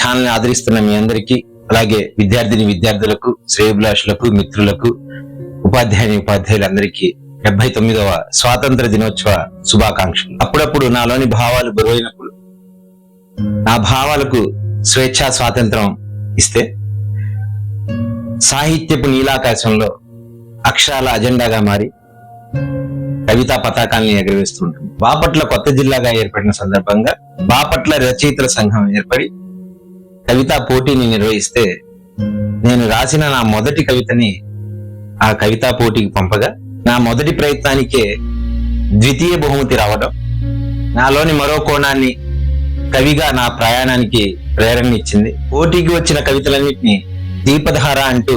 Channel ఆదరిస్తున్న మీ అందరికీ అలాగే విద్యార్థిని విద్యార్థులకు శ్రేయభిలాషులకు మిత్రులకు ఉపాధ్యాయుని ఉపాధ్యాయులందరికీ డెబ్బై తొమ్మిదవ స్వాతంత్ర దినోత్సవ శుభాకాంక్షలు. అప్పుడప్పుడు నాలోని భావాలు బరువైనప్పుడు నా భావాలకు స్వేచ్ఛా స్వాతంత్రం ఇస్తే సాహిత్యపు నీలాకాశంలో అక్షరాల అజెండాగా మారి కవితా పతాకాల్ని ఎగరవేస్తుంటుంది బాపట్ల కొత్త జిల్లాగా ఏర్పడిన సందర్భంగా బాపట్ల రచయితల సంఘం ఏర్పడి కవితా పోటీని నిర్వహిస్తే నేను రాసిన నా మొదటి కవితని ఆ కవితా పోటీకి పంపగా నా మొదటి ప్రయత్నానికే ద్వితీయ బహుమతి రావడం నాలోని మరో కోణాన్ని కవిగా నా ప్రయాణానికి ప్రేరణ ఇచ్చింది. పోటీకి వచ్చిన కవితలన్నింటినీ దీపధార అంటూ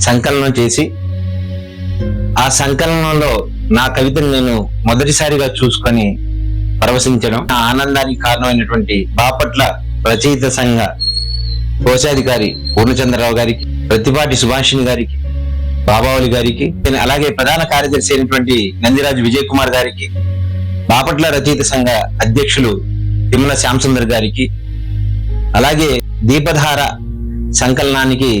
సంకలనం చేసి ఆ సంకలనంలో నా కవితను నేను మొదటిసారిగా చూసుకొని పరవశించడం నా ఆనందానికి కారణమైనటువంటి బాపట్ల రచయిత సంఘ కోశాధికారి పూర్ణచంద్రరావు గారికి ప్రతిపాటి సుభాషిణి గారికి బాబావలి గారికి అలాగే ప్రధాన కార్యదర్శి అయినటువంటి నందిరాజు విజయ్ కుమార్ గారికి బాపట్ల రచయిత సంఘ అధ్యక్షులు తిమ్మల శ్యాంసుందర్ గారికి అలాగే దీపధార సంకలనానికి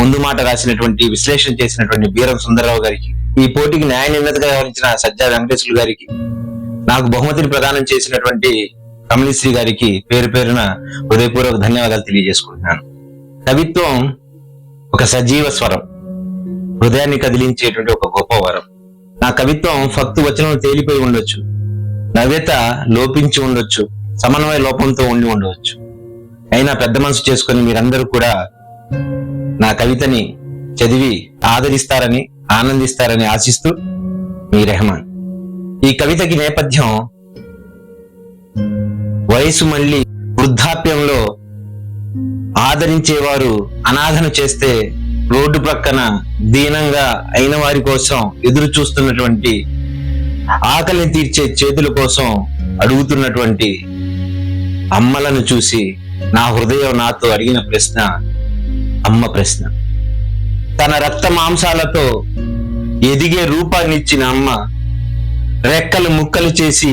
ముందు మాట రాసినటువంటి విశ్లేషణ చేసినటువంటి బీరం సుందరరావు గారికి ఈ పోటీకి న్యాయ నిర్ణతగా వ్యవహరించిన సజ్జా వెంకటేశ్వరు గారికి నాకు బహుమతిని ప్రదానం చేసినటువంటి కమలిశ్రీ గారికి పేరు పేరున హృదయపూర్వక ధన్యవాదాలు తెలియజేసుకుంటున్నాను. కవిత్వం ఒక సజీవ స్వరం. హృదయాన్ని కదిలించేటువంటి ఒక గొప్ప వరం. నా కవిత్వం ఫక్తు వచనం తేలిపోయి ఉండొచ్చు. నవ్యత లోపించి ఉండొచ్చు. సమన్వయ లోపంతో ఉండి ఉండవచ్చు అయినా పెద్ద మనసు చేసుకొని మీరందరూ కూడా నా కవితని చదివి ఆదరిస్తారని ఆనందిస్తారని ఆశిస్తూ మీ రెహమాన్. ఈ కవితకి నేపథ్యం వయసు మళ్ళీ వృద్ధాప్యంలో ఆదరించేవారు అనాథను చేస్తే రోడ్డు ప్రక్కన దీనంగా అయిన వారి కోసం ఎదురు చూస్తున్నటువంటి ఆకలిని తీర్చే చేతుల కోసం అడుగుతున్నటువంటి అమ్మలను చూసి నా హృదయం నాతో అడిగిన ప్రశ్న అమ్మ ప్రశ్న. తన రక్త మాంసాలతో ఎదిగే రూపాన్నిచ్చిన అమ్మ రెక్కలు ముక్కలు చేసి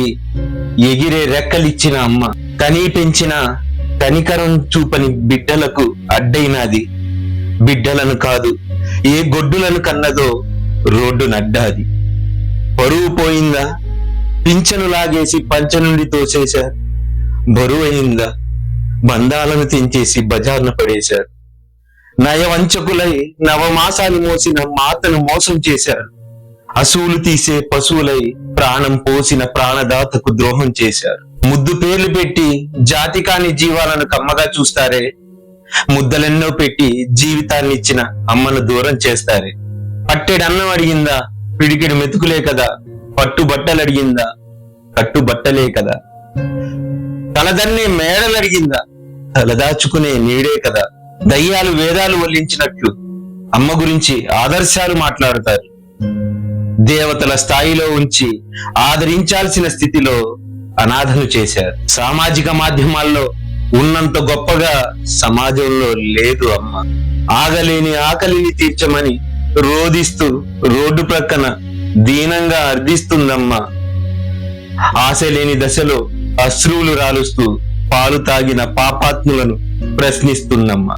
ఎగిరే రెక్కలిచ్చిన అమ్మ కనీ పెంచిన కనికరం చూపని బిడ్డలకు అడ్డైనది. బిడ్డలను కాదు ఏ గొడ్డులను కన్నదో రోడ్డు నడ్డాది. పరువు పోయిందా? పింఛను లాగేసి పంచ నుండి తోసేశారు బరువైందా బంధాలను తెంచేసి బజార్న పడేశారు నయవంచకులై నవమాసాలు మోసిన మాతను మోసం చేశారు అసూలు తీసే పశువులై ప్రాణం పోసిన ప్రాణదాతకు ద్రోహం చేశారు. ముద్దు పేర్లు పెట్టి జాతి కాని జీవాలను కమ్మగా చూస్తారే? ముద్దలెన్నో పెట్టి జీవితాన్ని ఇచ్చిన అమ్మను దూరం చేస్తారే? పట్టెడు అన్నం అడిగిందా? పిడికిడి మెతుకులే కదా. పట్టు బట్టలు అడిగిందా? కట్టు బట్టలే కదా. తలదన్నే మేడలు అడిగిందా? తలదాచుకునే నీడే కదా. దయ్యాలు వేదాలు వల్లించినట్లు అమ్మ గురించి ఆదర్శాలు మాట్లాడతారు. దేవతల స్థాయిలో ఉంచి ఆదరించాల్సిన స్థితిలో అనాథను చేశారు. సామాజిక మాధ్యమాల్లో ఉన్నంత గొప్పగా సమాజంలో లేదు అమ్మ. ఆగలేని ఆకలిని తీర్చమని రోధిస్తూ రోడ్డు ప్రక్కన దీనంగా అర్థిస్తుందమ్మా ఆశ లేని దశలో అశ్రువులు రాలుస్తూ పాలు తాగిన పాపాత్ములను ప్రశ్నిస్తుందమ్మ.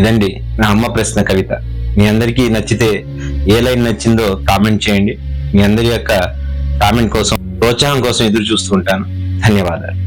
ఇదండి నా అమ్మ ప్రశ్న కవిత. మీ అందరికీ నచ్చితే ఏ లైన్ నచ్చిందో కామెంట్ చేయండి. మీ అందరి యొక్క కామెంట్ కోసం ప్రోత్సాహం కోసం ఎదురు చూస్తుంటాను ధన్యవాదాలు.